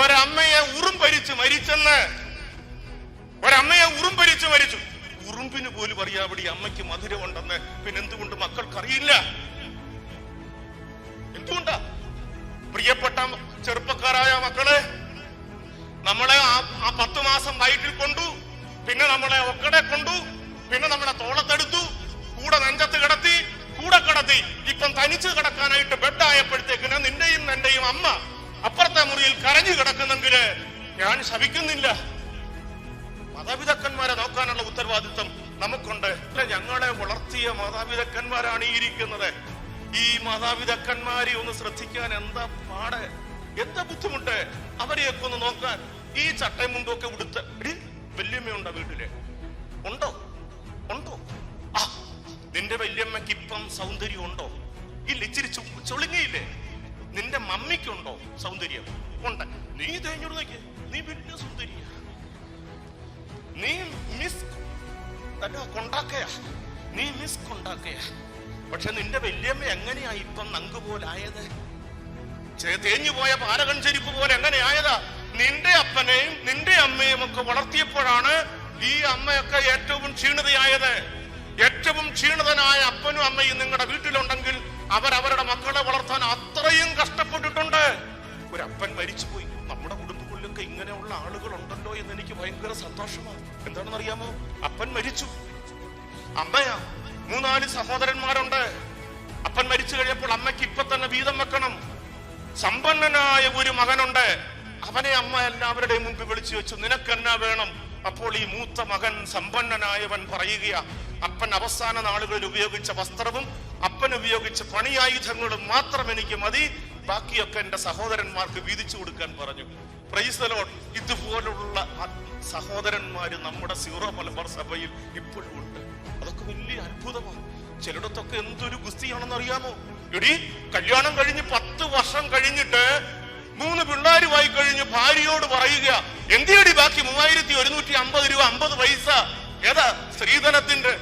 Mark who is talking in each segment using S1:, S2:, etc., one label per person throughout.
S1: ഒരമ്മയെ ഉറുംപരിച്ച് മരിച്ചെന്ന്. ഒരമ്മയെ ഉറുംപരിച്ച് മരിച്ചു. ഉറുമ്പിന് പോലും അറിയാവിടെ അമ്മയ്ക്ക് മധുരമുണ്ടെന്ന് പിന്നെ എന്തുകൊണ്ട് മക്കൾക്കറിയില്ല? എന്തുകൊണ്ടാ? പ്രിയപ്പെട്ട ചെറുപ്പക്കാരായ മക്കളെ നമ്മളെ ആ പത്തു മാസം വയറ്റിൽ കൊണ്ടു പിന്നെ നമ്മളെ ഒക്കടെ കൊണ്ടു പിന്നെ നമ്മളെ തോളത്തെടുത്തു കൂടെ നെഞ്ചത്ത് കിടത്തി കൂടെ കിടത്തി. ഇപ്പം തനിച്ച് കിടക്കാനായിട്ട് ബെഡായപ്പോഴത്തേക്കിന് നിന്റെയും എന്റെയും അമ്മ അപ്പുറത്തെ മുറിയിൽ കരഞ്ഞു കിടക്കുന്നെങ്കിൽ ഞാൻ ശവിക്കുന്നില്ല മാതാപിതാക്കന്മാരെ നോക്കാനുള്ള ഉത്തരവാദിത്വം നമുക്കുണ്ട്. ഞങ്ങളെ വളർത്തിയ മാതാപിതാക്കന്മാരാണ് ഇരിക്കുന്നത്. ഈ മാതാപിതാക്കന്മാരെ ഒന്ന് ശ്രദ്ധിക്കാൻ എന്താ പാട്? എന്താ ബുദ്ധിമുട്ട്? അവരെയൊക്കെ ഒന്ന് നോക്കാൻ ഈ ചട്ടയും മുണ്ടൊക്കെ ഉടുത്ത്. വല്യമ്മയുണ്ടോ വീട്ടിൽ? ഉണ്ടോ? ഉണ്ടോ? ആ നിന്റെ വല്യമ്മക്ക് ഇപ്പം സൗന്ദര്യം ഉണ്ടോ? ഇല്ല ഇച്ചിരി ചുളുങ്ങിയില്ലേ? നിന്റെ മമ്മിക്കുണ്ടോ സൗന്ദര്യം? ഉണ്ട്. നീ തേഞ്ഞോട് നോക്കിയേ. നീ വലിയ സുന്ദരിയ. നീ മിസ് കൊണ്ടാക്കയാ. നീ മിസ് കൊണ്ടാക്കയാ. പക്ഷെ നിന്റെ വല്യമ്മ എങ്ങനെയാ ഇപ്പം നങ്ക് പോലായത് തേഞ്ഞു പോയ പാലകൻ ചെരിപ്പ് പോലെ എങ്ങനെയായതാ നിന്റെ അപ്പനെയും നിന്റെ അമ്മയും ഒക്കെ വളർത്തിയപ്പോഴാണ് ഈ അമ്മയൊക്കെ ഏറ്റവും ക്ഷീണിതയായത്. ഏറ്റവും ക്ഷീണിതനായ അപ്പനും അമ്മയും നിങ്ങളുടെ വീട്ടിലുണ്ടെങ്കിൽ അവരവരുടെ മക്കളെ വളർത്താൻ അത്രയും കഷ്ടപ്പെട്ടിട്ടുണ്ട്. ഒരപ്പൻ മരിച്ചുപോയി. നമ്മുടെ കുടുംബങ്ങളിലൊക്കെ ഇങ്ങനെയുള്ള ആളുകൾ ഉണ്ടല്ലോ എന്ന് എനിക്ക് ഭയങ്കര സന്തോഷമാണ്. എന്താണെന്ന് അറിയാമോ അപ്പൻ മരിച്ചു. അമ്മയാ മൂന്നാൽ സഹോദരന്മാരുണ്ട്. അപ്പൻ മരിച്ചു കഴിഞ്ഞപ്പോൾ അമ്മയ്ക്ക് ഇപ്പൊ തന്നെ വീതം വെക്കണം. സമ്പന്നനായ ഒരു മകനുണ്ട്. അവനെ അമ്മ എല്ലാവരുടെയും മുമ്പിൽ വിളിച്ചു വെച്ചു. നിനക്കെന്നാ വേണം? അപ്പോൾ ഈ മൂത്ത മകൻ സമ്പന്നനായവൻ പറയുകയാ അപ്പൻ അവസാന നാളുകളിൽ ഉപയോഗിച്ച വസ്ത്രവും അപ്പൻ ഉപയോഗിച്ച പണിയായുധങ്ങൾ മാത്രം എനിക്ക് മതി. ബാക്കിയൊക്കെ എന്റെ സഹോദരന്മാർക്ക് വീതിച്ചു കൊടുക്കാൻ പറഞ്ഞു. പ്രൈസലോൺ ഇതുപോലുള്ള സഹോദരന്മാര് നമ്മുടെ സീറോ മലബാർ സഭയിൽ ഇപ്പോഴും ഉണ്ട്. അതൊക്കെ വലിയ അത്ഭുതമാണ്. ചിലയിടത്തൊക്കെ എന്തൊരു ഗുസ്തിയാണെന്ന് അറിയാമോ? എടി കല്യാണം കഴിഞ്ഞ് പത്ത് വർഷം കഴിഞ്ഞിട്ട് മൂന്ന് പിള്ളേരുമായി കഴിഞ്ഞ് ഭാര്യയോട് പറയുക എന്തിയടി ബാക്കി മൂവായിരത്തി ഒരുന്നൂറ്റി അമ്പത് രൂപ അമ്പത് പൈസ? ഏതാ സ്ത്രീധനത്തിന്റെ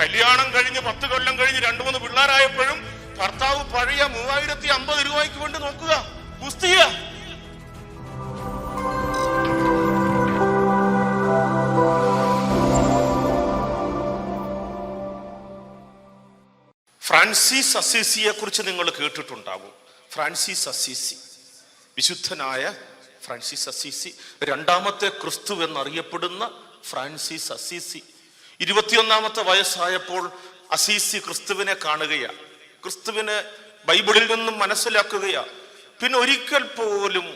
S1: കല്യാണം കഴിഞ്ഞ് പത്ത് കൊല്ലം കഴിഞ്ഞ് രണ്ടു മൂന്ന് പിള്ളേരായപ്പോഴും ഭർത്താവ് പഴയ മൂവായിരത്തി അമ്പത് രൂപയ്ക്ക് വേണ്ടി നോക്കുക. ഗുസ്തിയ. ഫ്രാൻസിസ് അസീസിയെ കുറിച്ച് നിങ്ങൾ കേട്ടിട്ടുണ്ടാവും. Francis Assisi. വിശുദ്ധനായ ഫ്രാൻസിസ് അസീസി. രണ്ടാമത്തെ ക്രിസ്തു എന്നറിയപ്പെടുന്ന ഫ്രാൻസിസ് അസീസി. ഇരുപത്തിയൊന്നാമത്തെ വയസ്സായപ്പോൾ അസീസി ക്രിസ്തുവിനെ കാണുകയാ. ക്രിസ്തുവിനെ ബൈബിളിൽ നിന്നും മനസ്സിലാക്കുകയാ. പിന്നെ ഒരിക്കൽ പോലും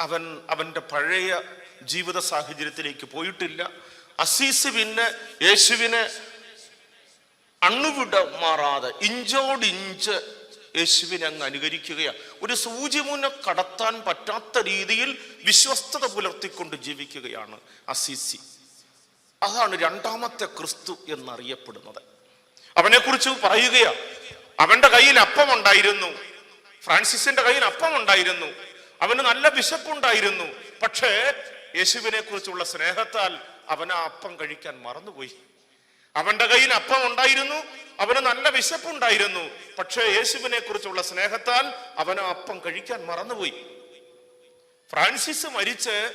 S1: അവൻ അവന്റെ പഴയ ജീവിത സാഹചര്യത്തിലേക്ക് പോയിട്ടില്ല. അസീസ് പിന്നെ യേശുവിനെ അണ്ണുവിട മാറാതെ ഇഞ്ചോടിഞ്ച് യേശുവിനെ അങ്ങ് അനുകരിക്കുകയാണ് ഒരു സൂചിമുന കടത്താൻ പറ്റാത്ത രീതിയിൽ വിശ്വസ്തത പുലർത്തിക്കൊണ്ട് ജീവിക്കുകയാണ് അസീസി. അതാണ് രണ്ടാമത്തെ ക്രിസ്തു എന്നറിയപ്പെടുന്നത്. അവനെ കുറിച്ച് പറയുകയാ അവന്റെ കയ്യിൽ അപ്പം ഉണ്ടായിരുന്നു ഫ്രാൻസിസിന്റെ കയ്യിൽ അപ്പം ഉണ്ടായിരുന്നു അവന് നല്ല വിശപ്പുണ്ടായിരുന്നു. പക്ഷേ യേശുവിനെ കുറിച്ചുള്ള സ്നേഹത്താൽ അവൻ ആ അപ്പം കഴിക്കാൻ മറന്നുപോയി. അവന്റെ കയ്യിൽ അപ്പം ഉണ്ടായിരുന്നു അവന് നല്ല വിശപ്പുണ്ടായിരുന്നു. പക്ഷേ യേശുവിനെ കുറിച്ചുള്ള സ്നേഹത്താൽ അവൻ ആ അപ്പം കഴിക്കാൻ മറന്നുപോയി. ഫ്രാൻസിസ് മരിച്ച്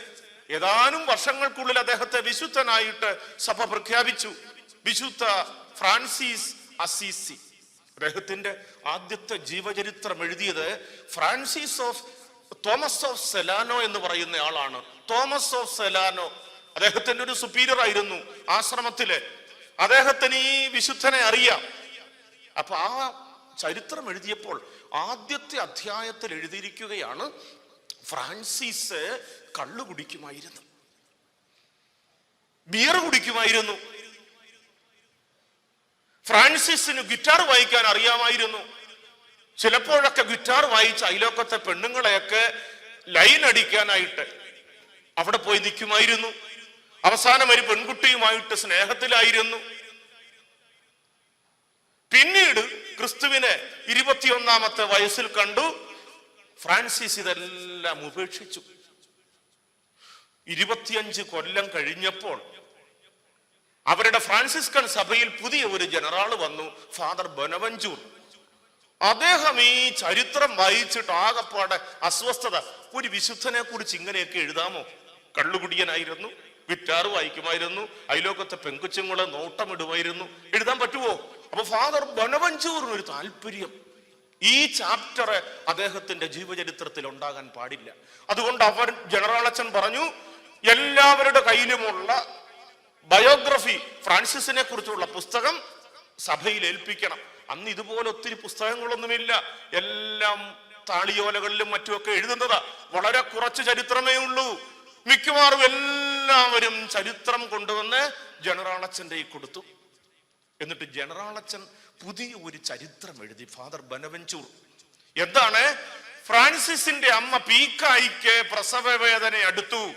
S1: ഏതാനും വർഷങ്ങൾക്കുള്ളിൽ അദ്ദേഹത്തെ വിശുദ്ധനായിട്ട് സഭ പ്രഖ്യാപിച്ചു. വിശുദ്ധ ഫ്രാൻസിസ് അസീസി. അദ്ദേഹത്തിന്റെ ആദ്യത്തെ ജീവചരിത്രം എഴുതിയത് Francis of Thomas of Celano എന്ന് പറയുന്ന ആളാണ്. തോമസ് ഓഫ് സെലാനോ അദ്ദേഹത്തിന്റെ ഒരു സുപ്പീരിയർ ആയിരുന്നു ആശ്രമത്തിലെ. അദ്ദേഹത്തിന് ഈ വിശുദ്ധനെ അറിയാം. അപ്പൊ ആ ചരിത്രം എഴുതിയപ്പോൾ ആദ്യത്തെ അധ്യായത്തിൽ എഴുതിയിരിക്കുകയാണ് ഫ്രാൻസിസ് കള്ളു കുടിക്കുമായിരുന്നു. ബിയർ കുടിക്കുമായിരുന്നു. ഫ്രാൻസിസിന് ഗിറ്റാർ വായിക്കാൻ അറിയാമായിരുന്നു. ചിലപ്പോഴൊക്കെ ഗിറ്റാർ വായിച്ച അയലോക്കത്തെ പെണ്ണുങ്ങളെയൊക്കെ ലൈൻ അടിക്കാനായിട്ട് അവിടെ പോയി നിൽക്കുമായിരുന്നു. അവസാനം ഒരു പെൺകുട്ടിയുമായിട്ട് സ്നേഹത്തിലായിരുന്നു. പിന്നീട് ക്രിസ്തുവിനെ ഇരുപത്തിയൊന്നാമത്തെ വയസ്സിൽ കണ്ടു. ഫ്രാൻസിസ് ഇതെല്ലാം ഉപേക്ഷിച്ചു. ഇരുപത്തിയഞ്ച് കൊല്ലം കഴിഞ്ഞപ്പോൾ അവരുടെ ഫ്രാൻസിസ്കൻ സഭയിൽ പുതിയ ഒരു ജനറാൾ വന്നു ഫാദർ ബനവഞ്ചൂർ. അദ്ദേഹം ഈ ചരിത്രം വായിച്ചിട്ട് ആകപ്പാടെ അസ്വസ്ഥത. ഒരു വിശുദ്ധനെ കുറിച്ച് ഇങ്ങനെയൊക്കെ എഴുതാമോ? കള്ളുകുടിയനായിരുന്നു വിറ്റാറ് വായിക്കുമായിരുന്നു അയലോക്കത്തെ പെങ്കുച്ചുങ്ങളെ നോട്ടമിടുമായിരുന്നു. എഴുതാൻ പറ്റുമോ അപ്പൊ ഫാദർ ബനവഞ്ചൂറിന് ഒരു താല്പര്യം. ഈ ചാപ്റ്റർ അദ്ദേഹത്തിന്റെ ജീവചരിത്രത്തിൽ ഉണ്ടാകാൻ പാടില്ല. അതുകൊണ്ട് അവർ ജനറൽ അച്ഛൻ പറഞ്ഞു എല്ലാവരുടെ കയ്യിലുമുള്ള ബയോഗ്രഫി ഫ്രാൻസിസിനെ കുറിച്ചുള്ള പുസ്തകം സഭയിൽ ഏൽപ്പിക്കണം. അന്ന് ഇതുപോലെ ഒത്തിരി പുസ്തകങ്ങളൊന്നുമില്ല. എല്ലാം താളിയോലകളിലും മറ്റുമൊക്കെ എഴുതുന്നതാ. വളരെ കുറച്ച് ചരിത്രമേ ഉള്ളൂ. മിക്കവാറും എല്ലാവരും ചരിത്രം കൊണ്ടുവന്ന് ജനറാളച്ചന്റെ കൊടുത്തു. എന്നിട്ട് ജനറാളച്ചൻ പുതിയ ഒരു ചരിത്രം എഴുതി. Father Bonaventure. എന്താണ്? ഫ്രാൻസിസിന്റെ അമ്മ പീക്കായിക്ക് പ്രസവ വേദന അടുത്തു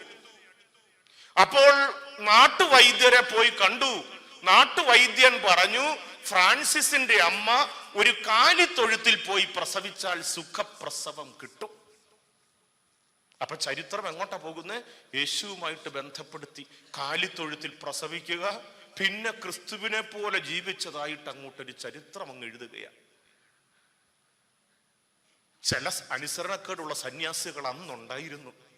S1: അപ്പോൾ നാട്ടുവൈദ്യരെ പോയി കണ്ടു. നാട്ടുവൈദ്യൻ പറഞ്ഞു ഫ്രാൻസിസിന്റെ അമ്മ ഒരു കാലിത്തൊഴുത്തിൽ പോയി പ്രസവിച്ചാൽ സുഖപ്രസവം കിട്ടും. അപ്പൊ ചരിത്രം എങ്ങോട്ടാ പോകുന്നത് യേശുവുമായിട്ട് ബന്ധപ്പെടുത്തി കാലിത്തൊഴുത്തിൽ പ്രസവിക്കുക പിന്നെ ക്രിസ്തുവിനെ പോലെ ജീവിച്ചതായിട്ട് അങ്ങോട്ടൊരു ചരിത്രം അങ്ങ് എഴുതുകയാണ്. ചില അനുസരണക്കേടുള്ള സന്യാസികൾ അന്നുണ്ടായിരുന്നു.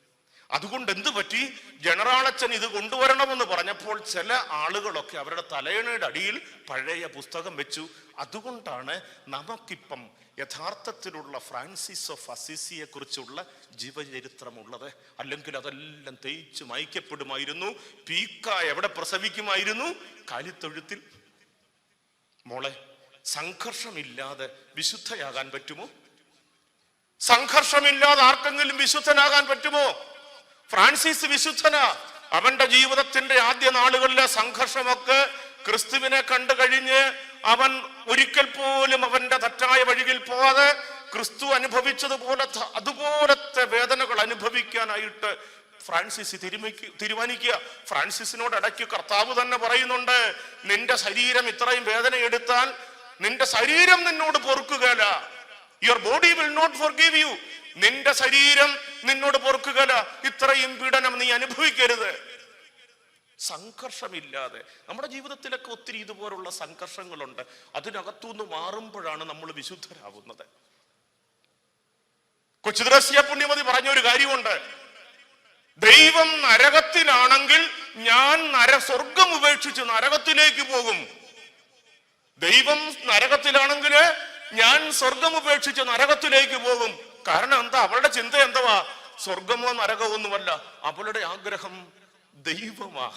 S1: അതുകൊണ്ട് എന്ത് പറ്റി ജനറാളച്ചൻ ഇത് കൊണ്ടുവരണമെന്ന് പറഞ്ഞപ്പോൾ ചില ആളുകളൊക്കെ അവരുടെ തലയണയുടെ അടിയിൽ പഴയ പുസ്തകം വെച്ചു. അതുകൊണ്ടാണ് നമുക്കിപ്പം യഥാർത്ഥത്തിലുള്ള ഫ്രാൻസിസ് ഓഫ് അസിസിയെ കുറിച്ചുള്ള ജീവചരിത്രമുള്ളത്. അല്ലെങ്കിൽ അതെല്ലാം തേച്ച് മയക്കപ്പെടുമായിരുന്നു. പീക്ക എവിടെ പ്രസവിക്കുമായിരുന്നു? കാലിത്തൊഴുത്തിൽ. മോളെ സംഘർഷമില്ലാതെ വിശുദ്ധയാകാൻ പറ്റുമോ? സംഘർഷമില്ലാതെ ആർക്കെങ്കിലും വിശുദ്ധനാകാൻ പറ്റുമോ? ഫ്രാൻസിസ് വിശുദ്ധന. അവന്റെ ജീവിതത്തിന്റെ ആദ്യ നാളുകളിലെ സംഘർഷമൊക്കെ ക്രിസ്തുവിനെ കണ്ടു കഴിഞ്ഞ് അവൻ ഒരിക്കൽ പോലും അവന്റെ തെറ്റായ വഴിയിൽ പോവാതെ ക്രിസ്തു അനുഭവിച്ചതുപോലെ അതുപോലത്തെ വേദനകൾ അനുഭവിക്കാനായിട്ട് ഫ്രാൻസിസ് തിരുമിക്ക് തീരുമാനിക്കുക. ഫ്രാൻസിസിനോട് ഇടയ്ക്ക് കർത്താവ് തന്നെ പറയുന്നുണ്ട് നിന്റെ ശരീരം ഇത്രയും വേദന എടുത്താൽ നിന്റെ ശരീരം നിന്നോട് പൊറുക്കുകയല്ല. Your body will not forgive you നിന്റെ ശരീരം നിന്നോട് പൊറുക്കുകല ഇത്രയും പീഡനം നീ അനുഭവിക്കരുത്. സംഘർഷമില്ലാതെ നമ്മുടെ ജീവിതത്തിലൊക്കെ ഒത്തിരി ഇതുപോലുള്ള സംഘർഷങ്ങളുണ്ട്. അതിനകത്തുനിന്ന് മാറുമ്പോഴാണ് നമ്മൾ വിശുദ്ധരാകുന്നത്. കൊച്ചുദ്രസ്യ പുണ്യമതി പറഞ്ഞൊരു കാര്യമുണ്ട്. ദൈവം നരകത്തിലാണെങ്കിൽ ഞാൻ നര സ്വർഗം ഉപേക്ഷിച്ച് നരകത്തിലേക്ക് പോകും. ദൈവം നരകത്തിലാണെങ്കിൽ ഞാൻ സ്വർഗം ഉപേക്ഷിച്ച് നരകത്തിലേക്ക് പോകും. കാരണം എന്താ? അവളുടെ ചിന്ത എന്തുവാ? സ്വർഗമോ നരകമോ ഒന്നുമല്ല. അവളുടെ ആഗ്രഹം ദൈവമാ.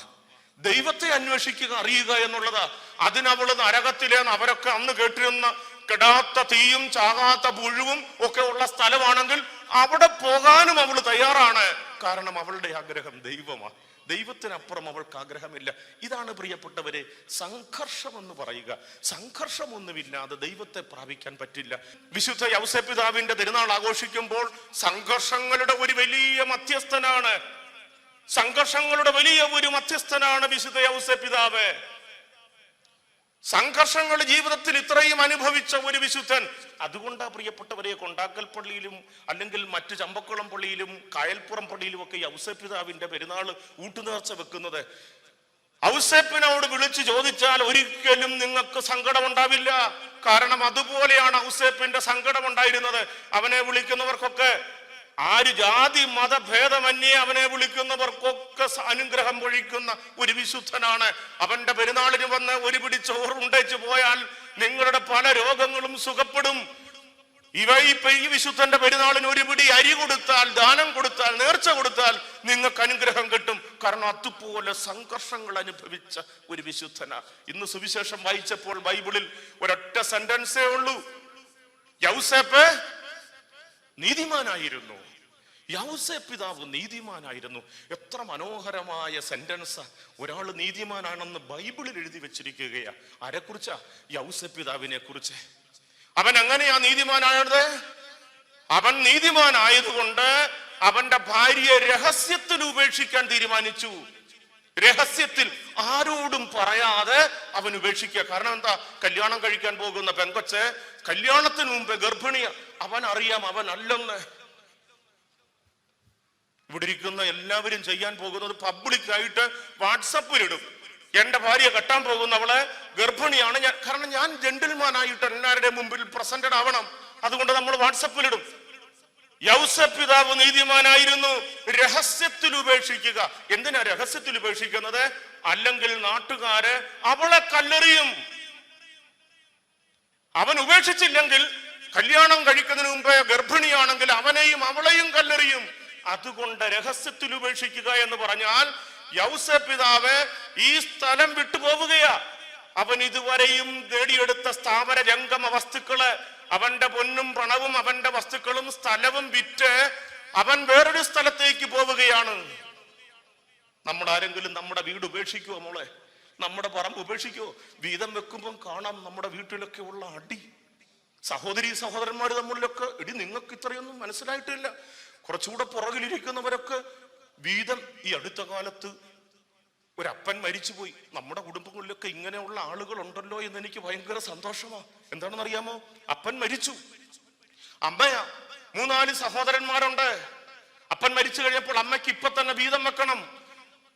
S1: ദൈവത്തെ അന്വേഷിക്കുക അറിയുക എന്നുള്ളതാ. അതിനവൾ നരകത്തിലേന്ന് അവരൊക്കെ അന്ന് കേട്ടിരുന്ന കെടാത്ത തീയും ചാകാത്ത പുഴുവും ഒക്കെ ഉള്ള സ്ഥലമാണെങ്കിൽ അവിടെ പോകാനും അവൾ തയ്യാറാണ്. കാരണം അവളുടെ ആഗ്രഹം ദൈവമാ. ദൈവത്തിനപ്പുറം അവൾക്ക് ആഗ്രഹമില്ല. ഇതാണ് പ്രിയപ്പെട്ടവരെ സംഘർഷം എന്ന് പറയുക. സംഘർഷമൊന്നുമില്ലാതെ ദൈവത്തെ പ്രാപിക്കാൻ പറ്റില്ല. വിശുദ്ധ യൗസപിതാവിന്റെ തിരുനാൾ ആഘോഷിക്കുമ്പോൾ സംഘർഷങ്ങളുടെ ഒരു വലിയ മധ്യസ്ഥനാണ്. സംഘർഷങ്ങളുടെ വലിയ ഒരു മധ്യസ്ഥനാണ് വിശുദ്ധ യൗസപിതാവ് സംഘർഷങ്ങൾ ജീവിതത്തിൽ ഇത്രയും അനുഭവിച്ച ഒരു വിശുദ്ധൻ. അതുകൊണ്ടാ പ്രിയപ്പെട്ടവരെ കൊണ്ടാക്കൽ പള്ളിയിലും അല്ലെങ്കിൽ മറ്റു ചമ്പക്കുളം പള്ളിയിലും കായൽപ്പുറം പള്ളിയിലും ഒക്കെ ഔസേപ്പിതാവിന്റെ പെരുന്നാൾ ഊട്ടുനേർച്ച വെക്കുന്നത്. ഔസേപ്പിനോട് വിളിച്ചു ചോദിച്ചാൽ ഒരിക്കലും നിങ്ങൾക്ക് സങ്കടം ഉണ്ടാവില്ല. കാരണം അതുപോലെയാണ് ഔസേപ്പിന്റെ സങ്കടം ഉണ്ടായിരുന്നത്. അവനെ വിളിക്കുന്നവർക്കൊക്കെ ആര് ജാതി മതഭേദമന്യേ അവനെ വിളിക്കുന്നവർക്കൊക്കെ അനുഗ്രഹം പൊഴിക്കുന്ന ഒരു വിശുദ്ധനാണ്. അവന്റെ പെരുന്നാളിന് വന്ന് ഒരു പിടി ചോറ് ഉണ്ടേച്ച് പോയാൽ നിങ്ങളുടെ പല രോഗങ്ങളും സുഖപ്പെടും. ഇവ ഈ വിശുദ്ധന്റെ പെരുന്നാളിന് ഒരു പിടി അരി കൊടുത്താൽ ദാനം കൊടുത്താൽ നേർച്ച കൊടുത്താൽ നിങ്ങൾക്ക് അനുഗ്രഹം കിട്ടും. കാരണം അതുപോലെ സംഘർഷങ്ങൾ അനുഭവിച്ച ഒരു വിശുദ്ധന. ഇന്ന് സുവിശേഷം വായിച്ചപ്പോൾ ബൈബിളിൽ ഒരൊറ്റ സെന്റൻസേ ഉള്ളൂ. യൗസേപ്പ് നീതിമാനായിരുന്നു. യൗസേ പിതാവ് നീതിമാനായിരുന്നു. എത്ര മനോഹരമായ സെന്റൻസ് ഒരാൾ നീതിമാനാണെന്ന് ബൈബിളിൽ എഴുതി വെച്ചിരിക്കുകയാ. ആരെക്കുറിച്ചാ? യൗസ പിതാവിനെ കുറിച്ച് അവൻ എങ്ങനെയാ നീതിമാനായത്? അവൻ നീതിമാനായതുകൊണ്ട് അവന്റെ ഭാര്യയെ രഹസ്യത്തിൽ ഉപേക്ഷിക്കാൻ തീരുമാനിച്ചു. രഹസ്യത്തിൽ ആരോടും പറയാതെ അവൻ ഉപേക്ഷിക്കുക. കാരണം എന്താ? കല്യാണം കഴിക്കാൻ പോകുന്ന പെങ്കൊച്ച് കല്യാണത്തിന് മുമ്പ് ഗർഭിണിയ അവൻ അറിയാം അവൻ അല്ലെന്ന്. ഇവിടെ ഇരിക്കുന്ന എല്ലാവരും ചെയ്യാൻ പോകുന്നത് പബ്ലിക്കായിട്ട് വാട്സപ്പിലിടും എന്റെ ഭാര്യ കെട്ടാൻ പോകുന്ന അവളെ ഗർഭിണിയാണ്. ഞാൻ കാരണം ഞാൻ ജെന്റിൽമാനായിട്ട് എല്ലാവരുടെ മുമ്പിൽ പ്രസന്റഡ് ആവണം. അതുകൊണ്ട് നമ്മൾ വാട്സപ്പിലിടും യൗസഫ് പിതാവ് നീതിമാനായിരുന്നു. രഹസ്യത്തിൽ ഉപേക്ഷിക്കുക. എന്തിനാ രഹസ്യത്തിൽ ഉപേക്ഷിക്കുന്നത്? അല്ലെങ്കിൽ നാട്ടുകാര് അവളെ കല്ലെറിയും. അവൻ ഉപേക്ഷിച്ചില്ലെങ്കിൽ കല്യാണം കഴിക്കുന്നതിന് മുമ്പേ ഗർഭിണിയാണെങ്കിൽ അവനെയും അവളെയും കല്ലെറിയും. അതുകൊണ്ട് രഹസ്യത്തിൽ ഉപേക്ഷിക്കുക എന്ന് പറഞ്ഞാൽ യൗസ പിതാവ് ഈ സ്ഥലം വിട്ടുപോവുകയാ. അവൻ ഇതുവരെയും നേടിയെടുത്ത സ്ഥാപന ജംഗമ വസ്തുക്കൾ അവന്റെ പൊന്നും പണവും അവന്റെ വസ്തുക്കളും സ്ഥലവും വിറ്റ് അവൻ വേറൊരു സ്ഥലത്തേക്ക് പോവുകയാണ്. നമ്മുടെ ആരെങ്കിലും നമ്മുടെ വീട് ഉപേക്ഷിക്കുമോ മോളെ? നമ്മുടെ പറമ്പ് ഉപേക്ഷിക്കുമോ വീതം വെക്കുമ്പം കാണാം നമ്മുടെ വീട്ടിലൊക്കെ ഉള്ള അടി. സഹോദരി സഹോദരന്മാർ തമ്മിലൊക്കെ ഇടി നിങ്ങൾക്ക് ഇത്രയൊന്നും മനസ്സിലായിട്ടില്ല. കുറച്ചുകൂടെ പുറകിലിരിക്കുന്നവരൊക്കെ വീതം ഈ അടുത്ത കാലത്ത് ഒരപ്പൻ മരിച്ചുപോയി. നമ്മുടെ കുടുംബങ്ങളിലൊക്കെ ഇങ്ങനെയുള്ള ആളുകൾ ഉണ്ടല്ലോ എന്ന് എനിക്ക് ഭയങ്കര സന്തോഷമാ. എന്താണെന്ന് അറിയാമോ അപ്പൻ മരിച്ചു. അമ്മയാ മൂന്നാൽ സഹോദരന്മാരുണ്ട്. അപ്പൻ മരിച്ചു കഴിഞ്ഞപ്പോൾ അമ്മയ്ക്ക് ഇപ്പൊ തന്നെ വീതം വെക്കണം.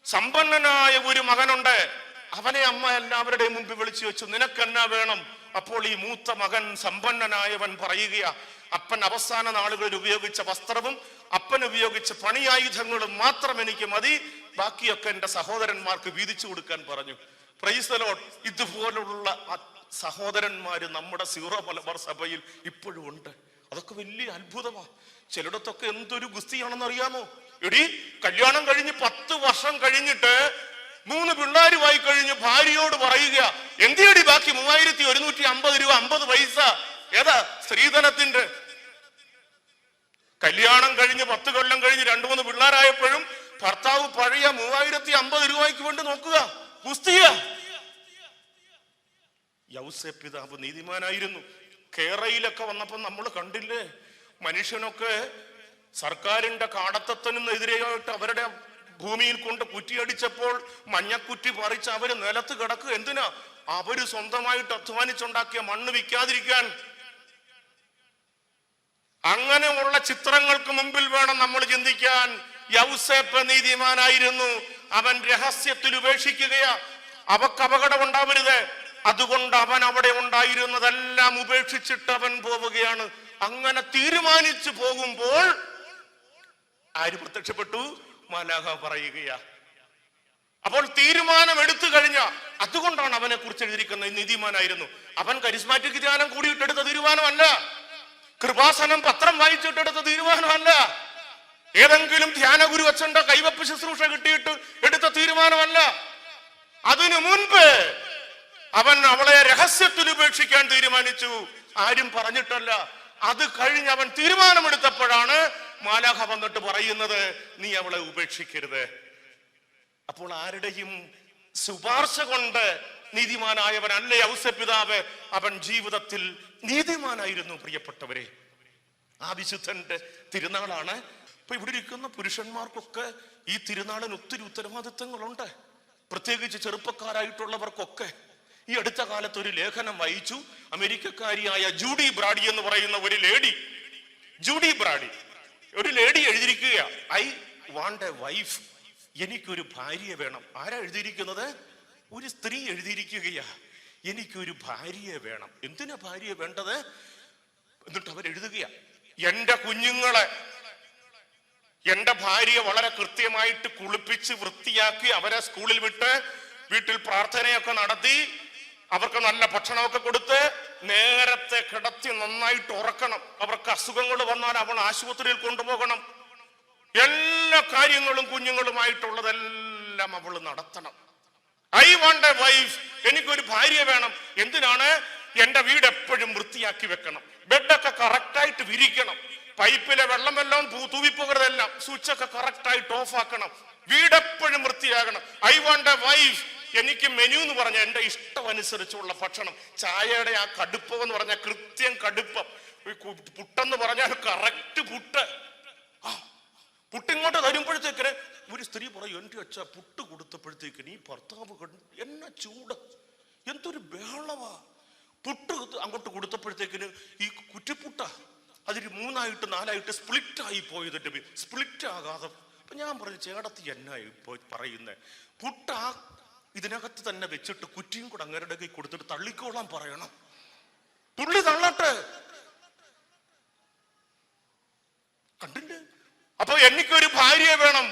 S1: സമ്പന്നനായ ഒരു മകനുണ്ട്. അവനെ അമ്മ എല്ലാവരുടെയും മുമ്പിൽ വിളിച്ചു വെച്ചു. നിനക്കെന്നാ വേണം? അപ്പോൾ ഈ മൂത്ത മകൻ സമ്പന്നനായവൻ പറയുകയാ അപ്പൻ അവസാന നാളുകളിൽ ഉപയോഗിച്ച വസ്ത്രവും അപ്പൻ ഉപയോഗിച്ച പണിയായുധങ്ങളും മാത്രം എനിക്ക് മതി. ബാക്കിയൊക്കെ എന്റെ സഹോദരന്മാർക്ക് വീതിച്ചു കൊടുക്കാൻ പറഞ്ഞു. പ്രൈസലോ ഇതുപോലുള്ള സഹോദരന്മാര് നമ്മുടെ സീറോ മലബാർ സഭയിൽ ഇപ്പോഴും ഉണ്ട്. അതൊക്കെ വലിയ അത്ഭുതമാ. ചിലയിടത്തൊക്കെ എന്തൊരു ഗുസ്തിയാണെന്ന് അറിയാമോ? എടി കല്യാണം കഴിഞ്ഞ് പത്ത് വർഷം കഴിഞ്ഞിട്ട് മൂന്ന് പിള്ളേരുമായി കഴിഞ്ഞ് ഭാര്യയോട് പറയുക എന്തിയടി ബാക്കി മൂവായിരത്തി ഒരുന്നൂറ്റി അമ്പത് രൂപ അമ്പത് പൈസ? ഏതാ? സ്ത്രീധനത്തിന്റെ കല്യാണം കഴിഞ്ഞ് പത്ത് കൊല്ലം കഴിഞ്ഞ് രണ്ടു മൂന്ന് പിള്ളേരായപ്പോഴും ഭർത്താവ് പഴയ മൂവായിരത്തി അമ്പത് രൂപയ്ക്ക് വേണ്ടി നോക്കുക. കുസ്തിയ യൗസെ പിതാവ് നീതിമാനായിരുന്നു. കേരളയിലൊക്കെ വന്നപ്പോ നമ്മൾ കണ്ടില്ലേ? മനുഷ്യനൊക്കെ സർക്കാരിന്റെ കാടത്തത്തിനെതിരെയായിട്ട് അവരുടെ ഭൂമിയിൽ കൊണ്ട് കുറ്റിയടിച്ചപ്പോൾ മഞ്ഞക്കുറ്റി പറിച്ച് അവർ നിലത്ത് കിടക്കുക. എന്തിനാ? അവർ സ്വന്തമായിട്ട് അധ്വാനിച്ചുണ്ടാക്കിയ മണ്ണ് വിൽക്കാതിരിക്കാൻ അങ്ങനെയുള്ള ചിത്രങ്ങൾക്ക് മുമ്പിൽ വേണം നമ്മൾ ചിന്തിക്കാൻ. യൗസേപ്പ് നീതിമാനായിരുന്നു അവൻ രഹസ്യത്തിൽ ഉപേക്ഷിക്കുകയാ. അവക്ക് അപകടം ഉണ്ടാവരുത്. അതുകൊണ്ട് അവൻ അവിടെ ഉണ്ടായിരുന്നതെല്ലാം ഉപേക്ഷിച്ചിട്ട് അവൻ പോവുകയാണ്. അങ്ങനെ തീരുമാനിച്ചു പോകുമ്പോൾ ആര് പ്രത്യക്ഷപ്പെട്ടു? മാലാഹ പറയുകയാ. അപ്പോൾ തീരുമാനം എടുത്തു കഴിഞ്ഞ അതുകൊണ്ടാണ് അവനെ കുറിച്ച് എഴുതിയിരിക്കുന്നത്. നീതിമാനായിരുന്നു. അവൻ കരിസ്മാറ്റിക് ധ്യാനം കൂടിയിട്ടെടുത്ത തീരുമാനമല്ല. കൃപാസനം പത്രം വായിച്ചിട്ടെടുത്ത തീരുമാനമല്ല. ഏതെങ്കിലും ധ്യാന ഗുരു അച്ഛന്റെ കൈവപ്പ് ശുശ്രൂഷ കിട്ടിയിട്ട് എടുത്ത തീരുമാനമല്ല. അതിനു മുൻപ് അവൻ അവളെ രഹസ്യത്തിൽ ഉപേക്ഷിക്കാൻ തീരുമാനിച്ചു. ആരും പറഞ്ഞിട്ടല്ല. അത് കഴിഞ്ഞ് അവൻ തീരുമാനമെടുത്തപ്പോഴാണ് മാലാഖ വന്നിട്ട് പറയുന്നത് നീ അവളെ ഉപേക്ഷിക്കരുത്. അപ്പോൾ ആരുടെയും ശുപാർശ കൊണ്ട് നീതിമാനായവൻ അല്ലേ ഔസപിതാവ് അവൻ ജീവിതത്തിൽ നീതിമാനായിരുന്നു പ്രിയപ്പെട്ടവരെ. ആ വിശുദ്ധന്റെ തിരുനാളാണ്. ഇപ്പൊ ഇവിടെ ഇരിക്കുന്ന പുരുഷന്മാർക്കൊക്കെ ഈ തിരുനാളിന് ഒത്തിരി ഉത്തരവാദിത്തങ്ങളുണ്ട്. പ്രത്യേകിച്ച് ചെറുപ്പക്കാരായിട്ടുള്ളവർക്കൊക്കെ. ഈ അടുത്ത കാലത്ത് ഒരു ലേഖനം വായിച്ചു. അമേരിക്കക്കാരിയായ ജൂഡി ബ്രാഡി എന്ന് പറയുന്ന ഒരു ലേഡി. Judy Brady. ഒരു ലേഡി എഴുതിയിരിക്കുക ഐ വാണ്ട് എ വൈഫ്. എനിക്കൊരു ഭാര്യ വേണം. ആരാ എഴുതിയിരിക്കുന്നത്? ഒരു സ്ത്രീ എഴുതിയിരിക്കുകയാ എനിക്കൊരു ഭാര്യയെ വേണം. എന്തിനാ ഭാര്യയെ വേണ്ടത്? എന്നിട്ട് അവർ എഴുതുകയാ എന്റെ കുഞ്ഞുങ്ങളെ എന്റെ ഭാര്യയെ വളരെ കൃത്യമായിട്ട് കുളിപ്പിച്ച് വൃത്തിയാക്കി അവരെ സ്കൂളിൽ വിട്ട് വീട്ടിൽ പ്രാർത്ഥനയൊക്കെ നടത്തി അവർക്ക് നല്ല ഭക്ഷണമൊക്കെ കൊടുത്ത് നേരത്തെ കിടത്തി നന്നായിട്ട് ഉറക്കണം. അവർക്ക് അസുഖങ്ങൾ വന്നാൽ അവൾ ആശുപത്രിയിൽ കൊണ്ടുപോകണം. എല്ലാ കാര്യങ്ങളും കുഞ്ഞുങ്ങളുമായിട്ടുള്ളതെല്ലാം അവൾ നടത്തണം. ഐ വാണ്ട് എ വൈഫ് എനിക്കൊരു ഭാര്യ വേണം. എന്തിനാണ്? എന്റെ വീട് എപ്പോഴും വൃത്തിയാക്കി വെക്കണം. ബെഡൊക്കെ കറക്റ്റായിട്ട് വിരിക്കണം. പൈപ്പിലെ വെള്ളം വെല്ലാം തൂവിപ്പോകരുതെല്ലാം സ്വിച്ചൊക്കെ കറക്റ്റായിട്ട് ഓഫ് ആക്കണം. വീട് എപ്പോഴും വൃത്തിയാകണം. ഐ വാണ്ട് എ വൈഫ് എനിക്ക് മെനു എന്ന് പറഞ്ഞ എന്റെ ഇഷ്ടം അനുസരിച്ചുള്ള ഭക്ഷണം. ചായയുടെ ആ കടുപ്പം എന്ന് പറഞ്ഞ കൃത്യം കടുപ്പം. പുട്ടെന്ന് പറഞ്ഞാൽ കറക്റ്റ് പുട്ട്. ആ പുട്ടിങ്ങോട്ട് തരുമ്പോഴത്തേക്കിന് ഒരു സ്ത്രീ പറയും എന്റെ അച്ഛ പുട്ട് കൊടുത്തപ്പോഴത്തേക്ക് നീ ഭർത്താവ് കണ്ടു എന്നെ ചൂട്. എന്തൊരു ബഹളവാ പുട്ട് അങ്ങോട്ട് കൊടുത്തപ്പോഴത്തേക്കിന് ഈ കുറ്റിപ്പുട്ട അതിന് മൂന്നായിട്ട് നാലായിട്ട് സ്പ്ലിറ്റ് ആയി പോയതിന്റെ സ്പ്ലിറ്റ് ആകാതെ ഇപ്പം ഞാൻ പറഞ്ഞു ചേടത്തി എന്നായി ഇപ്പോൾ പറയുന്നത് പുട്ട ഇതിനകത്ത് തന്നെ വെച്ചിട്ട് കുറ്റിയും കൂടെ അങ്ങരുടെ കൈ കൊടുത്തിട്ട് തള്ളിക്കോളാൻ പറയണം. പുള്ളി തള്ളട്ടെ. കണ്ടില്ലേ? അപ്പൊ എനിക്കൊരു ഭാര്യയെ വേണം.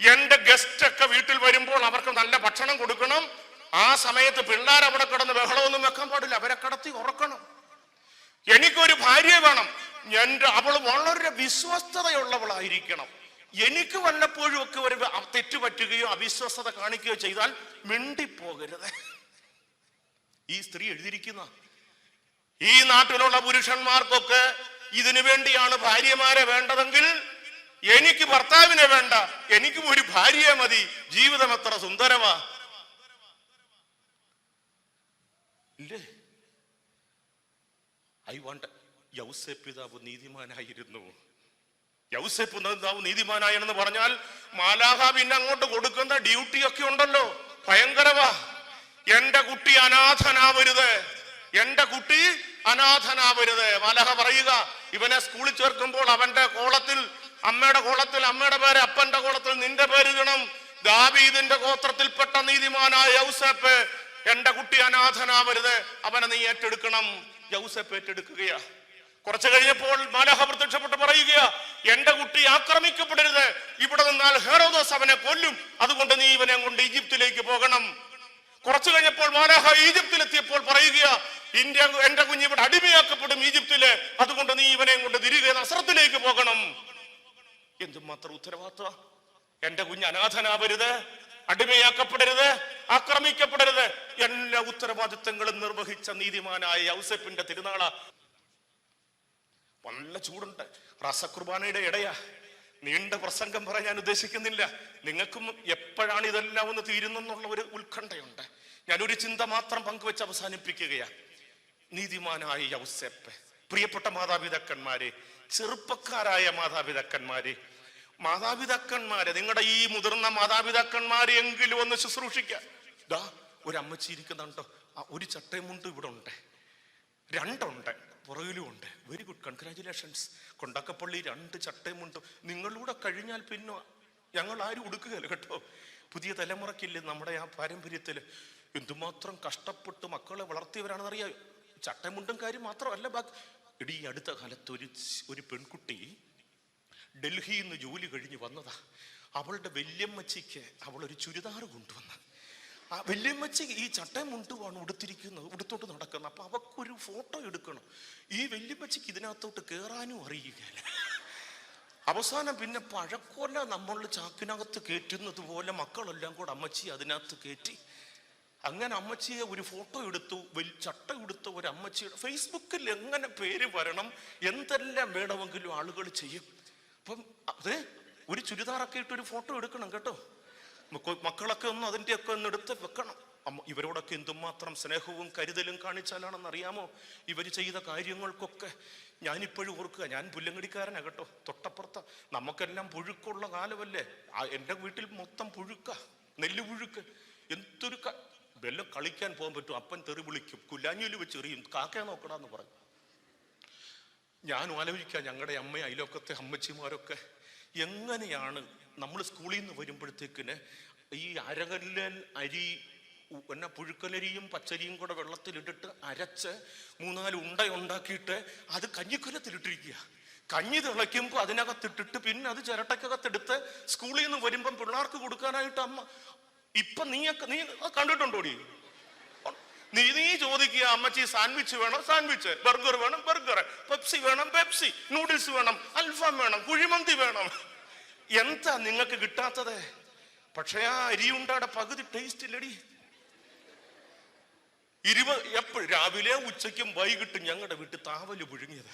S1: എന്റെ ഗസ്റ്റ് ഒക്കെ വീട്ടിൽ വരുമ്പോൾ അവർക്ക് നല്ല ഭക്ഷണം കൊടുക്കണം. ആ സമയത്ത് പിള്ളേർ അവിടെ കിടന്ന് ബഹളമൊന്നും വെക്കാൻ പാടില്ല. അവരെ കടത്തി ഉറക്കണം. എനിക്കൊരു ഭാര്യ വേണം. എന്റെ അവൾ വളരെ വിശ്വസ്തതയുള്ളവളായിരിക്കണം. എനിക്ക് വല്ലപ്പോഴും ഒക്കെ ഒരു തെറ്റുപറ്റുകയോ തെറ്റ് പറ്റുകയോ അവിശ്വസ്തത കാണിക്കുകയോ ചെയ്താൽ മിണ്ടിപ്പോകരുത്. ഈ സ്ത്രീ എഴുതിയിരിക്കുന്ന ഈ നാട്ടിലുള്ള പുരുഷന്മാർക്കൊക്കെ ഇതിനു വേണ്ടിയാണ് ഭാര്യമാരെ വേണ്ടതെങ്കിൽ എനിക്ക് ഭർത്താവിനെ വേണ്ട എനിക്കും ഒരു ഭാര്യയെ മതി. ജീവിതം എത്ര സുന്ദരമാ. ഇല്ലേ? I want യൗസപ്പിതാവ് നീതിമാനായിരുന്നു. യൗസപ്പ് പിതാവ് നീതിമാനായെന്ന് പറഞ്ഞാൽ മാലാഹ പിന്നെ അങ്ങോട്ട് കൊടുക്കുന്ന ഡ്യൂട്ടി ഒക്കെ ഉണ്ടല്ലോ. ഭയങ്കരവാ എന്റെ കുട്ടി അനാഥനാവരുത്. എന്റെ കുട്ടി അനാഥനാവരുത്. മാലാഹ പറയുക ഇവനെ സ്കൂളിൽ ചേർക്കുമ്പോൾ അവന്റെ കോളത്തിൽ അമ്മയുടെ കോളത്തിൽ അമ്മയുടെ പേര് അപ്പന്റെ കോളത്തിൽ നിന്റെ പേര് ഇടണം. ദാവീദിന്റെ ഗോത്രത്തിൽപ്പെട്ട നീതിമാനായ യൗസേപ്പ് എന്റെ കുട്ടി അനാഥനാവരുത് അവനെ നീ ഏറ്റെടുക്കണം. യൗസേപ്പ് ഏറ്റെടുക്കുകയാ. കുറച്ചു കഴിഞ്ഞപ്പോൾ മാലാഹ പ്രത്യക്ഷപ്പെട്ട് പറയുക എന്റെ കുട്ടി ആക്രമിക്കപ്പെടരുത്. ഇവിടെ നിന്നാൽ ഹെറോദോസ് അവനെ കൊല്ലും. അതുകൊണ്ട് നീ ഇവനെ കൊണ്ട് ഈജിപ്തിലേക്ക് പോകണം. കുറച്ചു കഴിഞ്ഞപ്പോൾ മാലാഹ ഈജിപ്തിലെത്തിയപ്പോൾ പറയുക ഇന്ത്യ എന്റെ കുഞ്ഞ് ഇവിടെ അടിമയാക്കപ്പെടും ഈജിപ്തിൽ. അതുകൊണ്ട് നീ ഇവനെ കൊണ്ട് തിരികെ നസ്രത്തിലേക്ക് പോകണം. എന്തുമാത്രം ഉത്തരവാദിത്വ എന്റെ കുഞ്ഞ് അനാഥനാവരുത് അടിമയാക്കപ്പെടരുത് ആക്രമിക്കപ്പെടരുത്. എല്ലാ ഉത്തരവാദിത്തങ്ങളും നിർവഹിച്ച നീതിമാനായ ഔസപ്പിന്റെ തിരുനാള. നല്ല ചൂടുണ്ട്. റസകുർബാനയുടെ ഇടയാ. നീണ്ട പ്രസംഗം പറയാൻ ഞാൻ ഉദ്ദേശിക്കുന്നില്ല. നിങ്ങൾക്കും എപ്പോഴാണ് ഇതെല്ലാം ഒന്ന് തീരുന്നെന്നുള്ള ഒരു ഉത്കണ്ഠയുണ്ട്. ഞാനൊരു ചിന്ത മാത്രം പങ്കുവെച്ച് അവസാനിപ്പിക്കുകയാണ് നീതിമാനായ യൗസെപ്പ് പ്രിയപ്പെട്ട മാതാപിതാക്കന്മാരെ ചെറുപ്പക്കാരായ മാതാപിതാക്കന്മാരെ മാതാപിതാക്കന്മാരെ നിങ്ങളുടെ ഈ മുതിർന്ന മാതാപിതാക്കന്മാരെ എങ്കിലും ഒന്ന് ശുശ്രൂഷിക്കുക ഒരു അമ്മച്ചി ഇരിക്കുന്നുണ്ടോ ആ ഒരു ചട്ടയും മുണ്ട് ഇവിടെ ഉണ്ട് രണ്ടുണ്ട് പുറകിലും ഉണ്ട് വെരി ഗുഡ് കൺഗ്രാചുലേഷൻസ് കൊണ്ടാക്കപ്പള്ളി രണ്ട് ചട്ടയുമുണ്ട് നിങ്ങളൂടെ കഴിഞ്ഞാൽ പിന്നെ ഞങ്ങൾ ആരും ഉടുക്കുകയല്ല കേട്ടോ. പുതിയ തലമുറയ്ക്കില്ലേ നമ്മുടെ ആ പാരമ്പര്യത്തിൽ എന്തുമാത്രം കഷ്ടപ്പെട്ട് മക്കളെ വളർത്തിയവരാണെന്ന് അറിയാം ചട്ടമുണ്ടും കാര്യം മാത്രമല്ല ബാക്കി. ഇടീ അടുത്ത കാലത്ത് ഒരു ഒരു പെൺകുട്ടി ഡൽഹിയിൽ നിന്ന് ജോലി കഴിഞ്ഞ് വന്നതാ. അവളുടെ വല്യമ്മച്ചിക്ക് അവൾ ഒരു ചുരിദാർ കൊണ്ടുവന്ന്. ആ വല്യമ്മച്ചി ഈ ചട്ടയും മുണ്ടുമാണ് ഉടുത്തിരിക്കുന്നത് ഉടുത്തോട്ട് നടക്കുന്നത്. അപ്പൊ അവക്കൊരു ഫോട്ടോ എടുക്കണം. ഈ വല്യമ്മച്ചിക്ക് ഇതിനകത്തോട്ട് കയറാനും അറിയുകയില്ല അവസാനം പിന്നെ പഴക്കൊല നമ്മൾ ചാക്കിനകത്ത് കയറ്റുന്നത് പോലെ മക്കളെല്ലാം കൂടെ അമ്മച്ചി അതിനകത്ത് കയറ്റി. അങ്ങനെ അമ്മച്ചിയെ ഒരു ഫോട്ടോ എടുത്തു ചട്ട എടുത്ത ഒരു അമ്മച്ചിയുടെ. ഫേസ്ബുക്കിൽ എങ്ങനെ പേര് വരണം എന്തെല്ലാം വേണമെങ്കിലും ആളുകൾ ചെയ്യും. അപ്പം അതെ ഒരു ചുരിദാറൊക്കെ ഇട്ട് ഒരു ഫോട്ടോ എടുക്കണം കേട്ടോ. മക്ക- മക്കളൊക്കെ ഒന്ന് അതിന്റെയൊക്കെ ഒന്ന് എടുത്ത് വെക്കണം. ഇവരോടൊക്കെ എന്തുമാത്രം സ്നേഹവും കരുതലും കാണിച്ചാലാണെന്ന് അറിയാമോ ഇവർ ചെയ്ത കാര്യങ്ങൾക്കൊക്കെ ഞാനിപ്പോഴും ഓർക്കുക ഞാൻ പുല്ലങ്ങടിക്കാരനാ കേട്ടോ. തൊട്ടപ്പുറത്ത. നമുക്കെല്ലാം പുഴുക്കുള്ള കാലമല്ലേ? എന്റെ വീട്ടിൽ മൊത്തം പുഴുക്ക നെല്ല് പുഴുക്ക് എന്തൊരു വെല്ലം കളിക്കാൻ പോകാൻ പറ്റും. അപ്പൻ തെറി വിളിക്കും കുല്ലാഞ്ഞൂൽ വെച്ച് എറിയും കാക്കയെ നോക്കടാന്ന് പറയും. ഞാൻ ആലോചിക്കുക ഞങ്ങളുടെ അമ്മ അയലൊക്കത്തെ അമ്മച്ചിമാരൊക്കെ എങ്ങനെയാണ് നമ്മൾ സ്കൂളിൽ നിന്ന് വരുമ്പോഴത്തേക്കിന് ഈ അരകല്ലൻ അരി എന്നാ പുഴുക്കലരിയും പച്ചരിയും കൂടെ വെള്ളത്തിലിട്ടിട്ട് അരച്ച് മൂന്നാൽ ഉണ്ട ഉണ്ടാക്കിയിട്ട് അത് കഞ്ഞിക്കുലത്തിലിട്ടിരിക്കുക കഞ്ഞി തിളയ്ക്കുമ്പോൾ അതിനകത്തിട്ടിട്ട് പിന്നെ അത് ചിരട്ടക്കകത്തെടുത്ത് സ്കൂളിൽ നിന്ന് വരുമ്പം പിള്ളേർക്ക് കൊടുക്കാനായിട്ട് അമ്മ ഇപ്പൊ നീയൊക്കെ നീ കണ്ടിട്ടുണ്ടോടി? നീ നീ ചോദിക്കുക അമ്മച്ചി സാൻഡ്വിച്ച് വേണം? സാൻഡ്വിച്ച് ബർഗർ വേണം ബർഗർ പെപ്സി വേണം പെപ്സി നൂഡിൽസ് വേണം അൽഫാം വേണം കുഴിമന്തി വേണം. എന്താ നിങ്ങൾക്ക് കിട്ടാത്തത്? പക്ഷേ ആ അരിയുണ്ടയുടെ പകുതി ടേസ്റ്റ് ഇല്ലടി. ഇരുപത് എപ്പോഴും രാവിലെ ഉച്ചയ്ക്കും വൈകിട്ടും ഞങ്ങളുടെ വീട്ടിൽ താവൽ പുഴുങ്ങിയത്.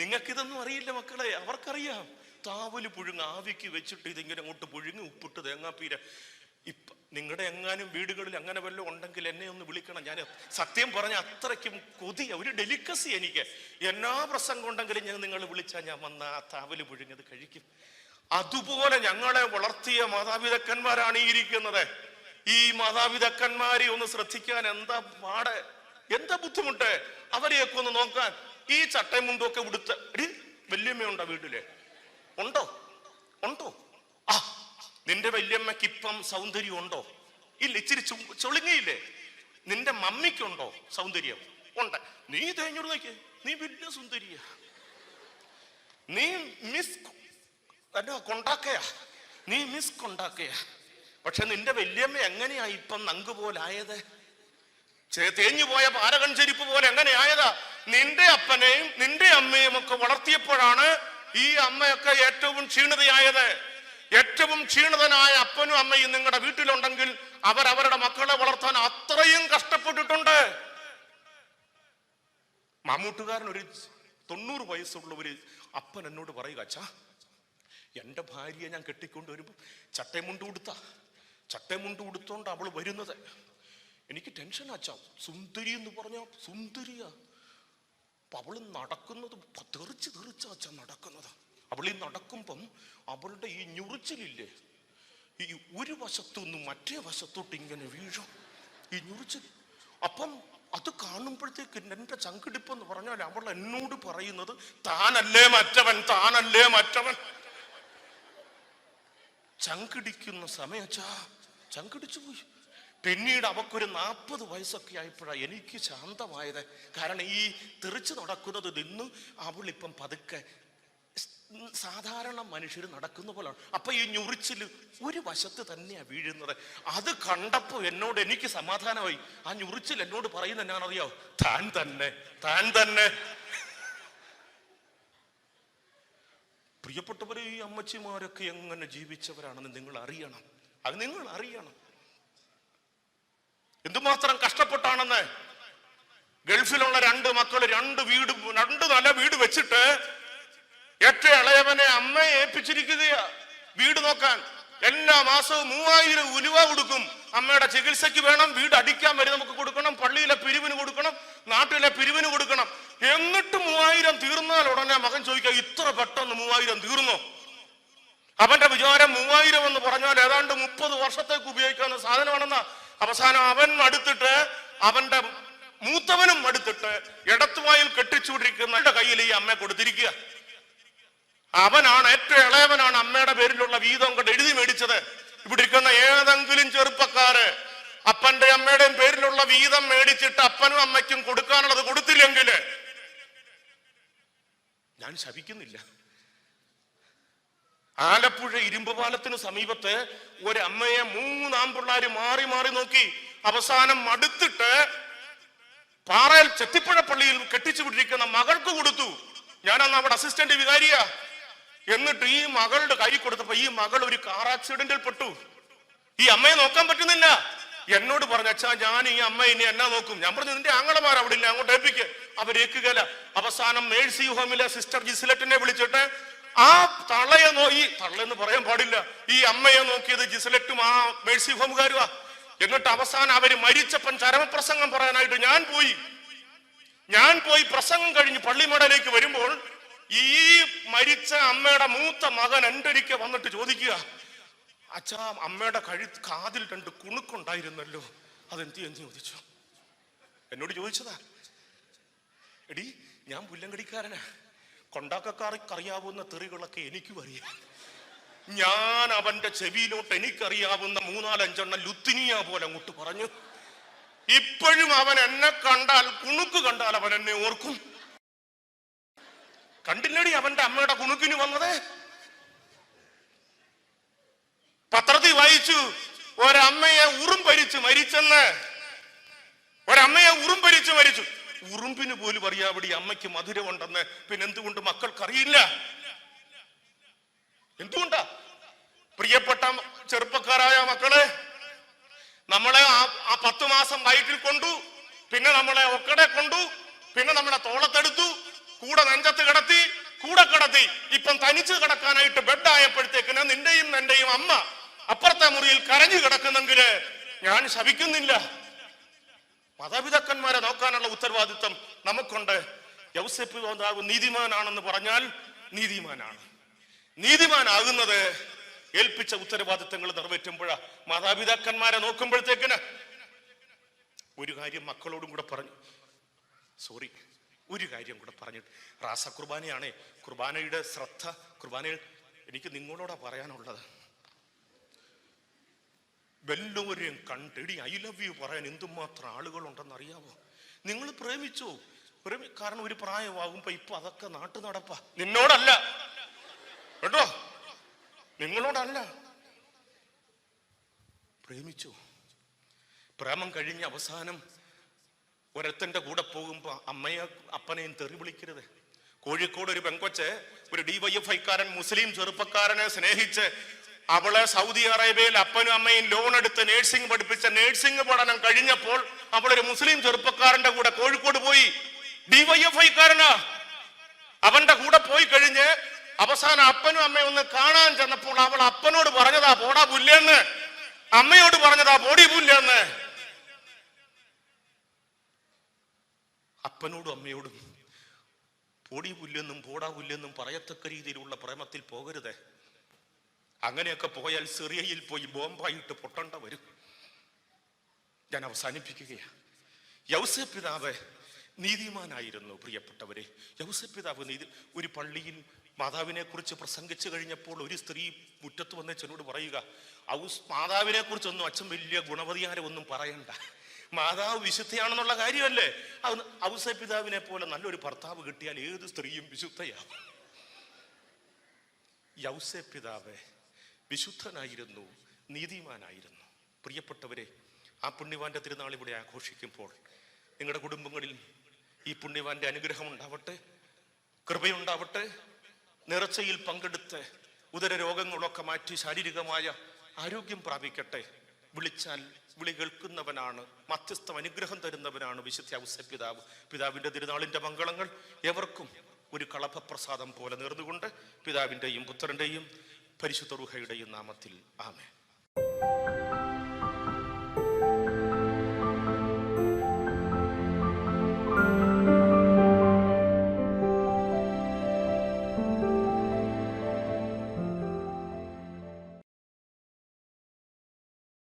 S1: നിങ്ങൾക്കിതൊന്നും അറിയില്ല മക്കളെ അവർക്കറിയാം. താവൽ പുഴുങ്ങ ആവിക്ക് വെച്ചിട്ട് ഇതിങ്ങനെ അങ്ങോട്ട് പുഴുങ്ങി ഉപ്പിട്ട് തേങ്ങാപ്പീര. ഇപ്പൊ നിങ്ങളുടെ എങ്ങാനും വീടുകളിൽ അങ്ങനെ വല്ലതും ഉണ്ടെങ്കിൽ എന്നെ ഒന്ന് വിളിക്കണം. ഞാൻ സത്യം പറഞ്ഞ അത്രയ്ക്കും കൊതിയ ഒരു ഡെലിക്കസി എനിക്ക്. എന്നാ പ്രസംഗം ഉണ്ടെങ്കിലും ഞാൻ നിങ്ങൾ വിളിച്ചാൽ ഞാൻ വന്ന ആ താവൽ പുഴുങ്ങത് കഴിക്കും. അതുപോലെ ഞങ്ങളെ വളർത്തിയ മാതാപിതാക്കന്മാരാണ് ഈ ഇരിക്കുന്നത്. ഈ മാതാപിതാക്കന്മാരെ ഒന്ന് ശ്രദ്ധിക്കാൻ എന്താ പാട്? എന്താ ബുദ്ധിമുട്ട്? അവരെയൊക്കെ ഒന്ന് നോക്കാൻ. ഈ ചട്ടയും മുണ്ടും ഒക്കെ ഉടുത്ത്. വല്യമ്മയുണ്ടോ വീട്ടിലെ? ഉണ്ടോ? ഉണ്ടോ? ആ നിന്റെ വല്യമ്മയ്ക്ക് ഇപ്പം സൗന്ദര്യം ഉണ്ടോ ഇല്ല ഇച്ചിരി ചുളുങ്ങിയില്ലേ? നിന്റെ മമ്മിക്കുണ്ടോ സൗന്ദര്യം? ഉണ്ട്. നീ തേഞ്ഞോട് നോക്കിയേ. നീ വലിയ സുന്ദരിയ. നീ മിസ് കൊണ്ടാക്കയാ. നീ മിസ് കൊണ്ടാക്കയാ. പക്ഷെ നിന്റെ വല്യമ്മ എങ്ങനെയാ ഇപ്പം നങ്ക് പോലായത്? ചെ- തേഞ്ഞു പോയ പാരകൺ ചെരിപ്പ് പോലെ എങ്ങനെയായതാ? നിന്റെ അപ്പനെയും നിന്റെ അമ്മയും ഒക്കെ വളർത്തിയപ്പോഴാണ് ഈ അമ്മയൊക്കെ ഏറ്റവും ക്ഷീണിതയായത്. ഏറ്റവും ക്ഷീണിതനായ അപ്പനും അമ്മയും നിങ്ങളുടെ വീട്ടിലുണ്ടെങ്കിൽ അവർ അവരുടെ മക്കളെ വളർത്താൻ അത്രയും കഷ്ടപ്പെട്ടിട്ടുണ്ട്. മമ്മൂട്ടുകാരൻ ഒരു തൊണ്ണൂറ് വയസ്സുള്ള ഒരു അപ്പൻ എന്നോട് പറയുക അച്ഛാ എന്റെ ഭാര്യയെ ഞാൻ കെട്ടിക്കൊണ്ട് വരുമ്പോൾ ചട്ടമുണ്ട് കൊടുത്ത ചട്ടമുണ്ട് കൊടുത്തോണ്ട് അവൾ വരുന്നത്. എനിക്ക് ടെൻഷൻ അച്ഛാ. സുന്ദരി എന്ന് പറഞ്ഞാൽ സുന്ദരിയാ. അവൾ നടക്കുന്നത് തെറിച്ച് തെറിച്ച അച്ഛൻ നടക്കുന്നത്. അവൾ ഈ നടക്കുമ്പം അവളുടെ ഈ ഞുറിച്ചിലില്ലേ? ഈ ഒരു വശത്തുനിന്ന് മറ്റേ വശത്തോട്ട് ഇങ്ങനെ വീഴും. ഈ ഞുറിച്ചിൽ. അപ്പം അത് കാണുമ്പോഴത്തേക്ക് എന്റെ ചങ്കിടിപ്പ് എന്ന് പറഞ്ഞാൽ അവൾ എന്നോട് പറയുന്നത് താനല്ലേ മറ്റവൻ താനല്ലേ മറ്റവൻ? ചങ്കിടിക്കുന്ന സമയച്ചാ ചങ്കിടിച്ചു പോയി. പിന്നീട് അവക്കൊരു നാൽപ്പത് വയസ്സൊക്കെ ആയപ്പോഴാണ് എനിക്ക് ശാന്തമായത്. കാരണം ഈ തെറിച്ച് നടക്കുന്നത് നിന്ന് അവളിപ്പം പതുക്കെ സാധാരണ മനുഷ്യർ നടക്കുന്ന പോലെയാണ് അപ്പൊ ഈ ഞുറിച്ചിൽ ഒരു വശത്ത് തന്നെയാ വീഴുന്നത്. അത് കണ്ടപ്പോ എന്നോട് എനിക്ക് സമാധാനമായി. ആ ഞുറിച്ചിൽ എന്നോട് പറയുന്ന എന്നാണെന്നറിയോ താൻ തന്നെ താൻ തന്നെ. പ്രിയപ്പെട്ടവരെ ഈ അമ്മച്ചിമാരൊക്കെ എങ്ങനെ ജീവിച്ചവരാണെന്ന് നിങ്ങൾ അറിയണം. അത് നിങ്ങൾ അറിയണം. എന്തുമാത്രം കഷ്ടപ്പെട്ടാണെന്ന്? ഗൾഫിലുള്ള രണ്ട് മക്കൾ രണ്ട് വീട് രണ്ട് നല്ല വീട് വെച്ചിട്ട് ഏറ്റവും ഇളയവനെ അമ്മയെ ഏൽപ്പിച്ചിരിക്കുകയാ. വീട് നോക്കാൻ. എല്ലാ മാസവും മൂവായിരം ഉലുവ കൊടുക്കും. അമ്മയുടെ ചികിത്സയ്ക്ക് വേണം വീട് അടിക്കാൻ വരെ നമുക്ക് കൊടുക്കണം പള്ളിയിലെ പിരിവിന് കൊടുക്കണം നാട്ടിലെ പിരിവിന് കൊടുക്കണം. എന്നിട്ട് മൂവായിരം തീർന്നാൽ ഉടനെ മകൻ ചോദിക്കുക ഇത്ര പെട്ടെന്ന് മൂവായിരം തീർന്നോ? അവന്റെ വിചാരം മൂവായിരം എന്ന് പറഞ്ഞാൽ ഏതാണ്ട് മുപ്പത് വർഷത്തേക്ക് ഉപയോഗിക്കാവുന്ന സാധനമാണെന്ന. അവസാനം അവൻ അടുത്തിട്ട് അവന്റെ മൂത്തവനും അടുത്തിട്ട് ഇടത്തുവായിൽ കെട്ടിച്ചുകൊണ്ടിരിക്കുന്ന കയ്യിൽ ഈ അമ്മയെ കൊടുത്തിരിക്കുക. അവനാണ് ഏറ്റവും ഇളയവനാണ് അമ്മയുടെ പേരിലുള്ള വീതം കൊണ്ട് എഴുതി മേടിച്ചത്. ഇവിടെ ഇരിക്കുന്ന ഏതെങ്കിലും ചെറുപ്പക്കാര് അപ്പന്റെ അമ്മയുടെയും പേരിലുള്ള വീതം മേടിച്ചിട്ട് അപ്പനും അമ്മയ്ക്കും കൊടുക്കാനുള്ളത് കൊടുത്തില്ലെങ്കിൽ ഞാൻ ശപിക്കുന്നില്ല. ആലപ്പുഴ ഇരുമ്പ് പാലത്തിന് സമീപത്ത് ഒരമ്മയെ മൂന്നാമ്പിള്ളാര് മാറി മാറി നോക്കി അവസാനം മടുത്തിട്ട് പാറയിൽ ചെത്തിപ്പുഴ പള്ളിയിൽ കെട്ടിച്ചു വിട്ടിരിക്കുന്ന മകൾക്ക് കൊടുത്തു. ഞാനന്ന് അവിടെ അസിസ്റ്റന്റ് വികാരിയാ. എന്നിട്ട് ഈ മകളുടെ കൈ കൊടുത്തപ്പോ ഈ മകൾ ഒരു കാർ ആക്സിഡന്റിൽ പെട്ടു. ഈ അമ്മയെ നോക്കാൻ പറ്റുന്നില്ല. എന്നോട് പറഞ്ഞു അച്ഛാ ഞാൻ ഈ അമ്മ ഇനി എന്നാ നോക്കും? ഞാൻ പറഞ്ഞു നിന്റെ ആങ്ങളമാർ അവിടെ ഇല്ല അങ്ങോട്ട് ഏൽപ്പിക്ക്. അവരേക്കുകല അവസാനം മേഴ്സി ഹോമിലെ സിസ്റ്റർ ജിസിലറ്റിനെ വിളിച്ചിട്ട് ആ തള്ളയെ നോ ഈ തള്ളെന്ന് പറയാൻ പാടില്ല. ഈ അമ്മയെ നോക്കിയത് ജിസിലറ്റും ആ മേഴ്സി ഹോമുകാരുവാ. എന്നിട്ട് അവസാനം അവർ മരിച്ചപ്പൻ ചരമപ്രസംഗം പറയാനായിട്ട് ഞാൻ പോയി. ഞാൻ പോയി പ്രസംഗം കഴിഞ്ഞ് പള്ളിമടയിലേക്ക് വരുമ്പോൾ ഈ മരിച്ച അമ്മയുടെ മൂത്ത മകൻ എന്റെ ഒരിക്കൽ വന്നിട്ട് ചോദിക്കുക? അച്ഛാ അമ്മയുടെ കഴു കാതിൽ രണ്ട് കുണുക്കുണ്ടായിരുന്നല്ലോ. അതെന്ത് എന്ന് ചോദിച്ചു. എന്നോട് ചോദിച്ചതാ. എടി ഞാൻ പുല്ലങ്കടിക്കാരനാ. കൊണ്ടാക്കക്കാർക്ക് അറിയാവുന്ന തെറികളൊക്കെ എനിക്കും അറിയാം. ഞാൻ അവന്റെ ചെവിയിലോട്ട് എനിക്കറിയാവുന്ന മൂന്നാലഞ്ചെണ്ണം ലുത്തിനിയ പോലെ അങ്ങോട്ട് പറഞ്ഞു. ഇപ്പോഴും അവൻ എന്നെ കണ്ടാൽ കുണുക്ക് കണ്ടാൽ അവൻ എന്നെ ഓർക്കും. കണ്ടില്ലടി അവന്റെ അമ്മയുടെ കുണുക്കിന് വന്നത്? പത്രത്തിൽ വായിച്ചു ഒരമ്മയെ ഉറും ഭരിച്ച് മരിച്ചെന്ന്. ഒരമ്മയെ ഉറും ഭരിച്ച് മരിച്ചു. ഉറുമ്പിന് പോലും അറിയാവിടെ അമ്മയ്ക്ക് മധുരമുണ്ടെന്ന്. പിന്നെ എന്തുകൊണ്ട് മക്കൾക്കറിയില്ല? എന്തുകൊണ്ടാ? പ്രിയപ്പെട്ട ചെറുപ്പക്കാരായ മക്കളെ നമ്മളെ ആ പത്തു മാസം വയറ്റിൽ കൊണ്ടു പിന്നെ നമ്മളെ ഒക്കടെ കൊണ്ടു പിന്നെ നമ്മളെ തോളത്തെടുത്തു കൂടെ നെഞ്ചത്ത് കിടത്തി കൂടെ കിടത്തി. ഇപ്പം തനിച്ച് കിടക്കാനായിട്ട് ബെഡ് ബെഡായപ്പോഴത്തേക്കിന് നിന്റെയും എന്റെയും അമ്മ അപ്പുറത്തെ മുറിയിൽ കരഞ്ഞു കിടക്കുന്നെങ്കിൽ ഞാൻ ശവിക്കുന്നില്ല മാതാപിതാക്കന്മാരെ നോക്കാനുള്ള ഉത്തരവാദിത്വം നമുക്കുണ്ട്. യൗസഫ് പിതാവ് നീതിമാനാണെന്ന് പറഞ്ഞാൽ നീതിമാനാണ്. നീതിമാനാകുന്നത് ഏൽപ്പിച്ച ഉത്തരവാദിത്തങ്ങൾ നിറവേറ്റുമ്പോഴാ മാതാപിതാക്കന്മാരെ നോക്കുമ്പോഴത്തേക്കിന് ഒരു കാര്യം മക്കളോടും കൂടെ പറഞ്ഞു. സോറി ഒരു കാര്യം കൂടെ പറഞ്ഞിട്ട്. റാസ കുർബാനയാണ് കുർബാനയുടെ ശ്രദ്ധ കുർബാനയിൽ എനിക്ക് നിങ്ങളോട് പറയാനുള്ളത്. വല്ലവരെയും കണ്ടെടി ഐ ലവ് യു പറയാൻ എന്തുമാത്രം ആളുകളുണ്ടെന്ന് അറിയാവോ? നിങ്ങൾ പ്രേമിച്ചു. പ്രേമി കാരണം ഒരു പ്രായമാകുമ്പോ ഇപ്പൊ അതൊക്കെ നാട്ടു നടപ്പാ നിന്നോടല്ല. കേട്ടോ? നിങ്ങളോടല്ല. പ്രേമിച്ചു. പ്രേമം കഴിഞ്ഞ് അവസാനം ഒരത്തന്റെ കൂടെ പോകുമ്പോൾ അമ്മയെ അപ്പനെയും തെറി വിളിക്കരുത്. കോഴിക്കോട് ഒരു പെങ്കൊച്ച് ഒരു ഡിവൈഎഫ്ഐക്കാരൻ മുസ്ലിം ചെറുപ്പക്കാരനെ സ്നേഹിച്ച് അവളെ സൗദി അറേബ്യയിൽ അപ്പനും അമ്മയും ലോൺ എടുത്ത് നേഴ്സിംഗ് പഠിപ്പിച്ച നേഴ്സിംഗ് പഠനം കഴിഞ്ഞപ്പോൾ അവളൊരു മുസ്ലിം ചെറുപ്പക്കാരന്റെ കൂടെ കോഴിക്കോട് പോയി. ഡിവൈഎഫ്ഐക്കാരനാ അവന്റെ കൂടെ പോയി കഴിഞ്ഞ് അവസാനം അപ്പനും അമ്മയും ഒന്ന് കാണാൻ ചെന്നപ്പോൾ അവൾ അപ്പനോട് പറഞ്ഞതാ പോടാ പുല്ലെന്ന്. അമ്മയോട് പറഞ്ഞതാ പോടി പുല്ലെന്ന്. അപ്പനോടും അമ്മയോടും പൊടി പുല്ലെന്നും പോടാ പുല്ലെന്നും പറയത്തക്ക രീതിയിലുള്ള പ്രേമത്തിൽ പോകരുത്. അങ്ങനെയൊക്കെ പോയാൽ സിറിയയിൽ പോയി ബോംബായിട്ട് പൊട്ടണ്ട വരും. ഞാൻ അവസാനിപ്പിക്കുകയാണ് യൗസ പിതാവ് നീതിമാനായിരുന്നു പ്രിയപ്പെട്ടവരെ. യൗസ പിതാവ് നീതി ഒരു പള്ളിയിൽ മാതാവിനെ കുറിച്ച് പ്രസംഗിച്ചു കഴിഞ്ഞപ്പോൾ ഒരു സ്ത്രീ മുറ്റത്ത് വന്ന് പറയുക ഔസ് മാതാവിനെ കുറിച്ചൊന്നും അച്ഛൻ വലിയ ഗുണവതിയാരമൊന്നും പറയണ്ട. മാതാവ് വിശുദ്ധയാണെന്നുള്ള കാര്യമല്ലേ? അത് ഔസ പിതാവിനെ പോലെ നല്ലൊരു ഭർത്താവ് കിട്ടിയാൽ ഏത് സ്ത്രീയും വിശുദ്ധയാവും യൗസ പിതാവ് വിശുദ്ധനായിരുന്നു നീതിമാനായിരുന്നു. പ്രിയപ്പെട്ടവരെ ആ പുണ്യവാന്റെ തിരുനാൾ ഇവിടെ ആഘോഷിക്കുമ്പോൾ നിങ്ങളുടെ കുടുംബങ്ങളിൽ ഈ പുണ്യവാന്റെ അനുഗ്രഹം ഉണ്ടാവട്ടെ കൃപയുണ്ടാവട്ടെ നിറച്ചയിൽ പങ്കെടുത്ത് ഉദര രോഗങ്ങളൊക്കെ മാറ്റി ശാരീരികമായ ആരോഗ്യം പ്രാപിക്കട്ടെ. വിളിച്ചാൽ വിളി കേൾക്കുന്നവനാണ് മധ്യസ്ഥം അനുഗ്രഹം തരുന്നവനാണ് വിശുദ്ധ ഔസ പിതാവ്. പിതാവിന്റെ തിരുനാളിന്റെ മംഗളങ്ങൾ എവർക്കും ഒരു കളഭപ്രസാദം പോലെ നേർന്നുകൊണ്ട് പിതാവിന്റെയും പുത്രന്റെയും പരിശുദ്ധ റുഹയുടെയും നാമത്തിൽ ആമേ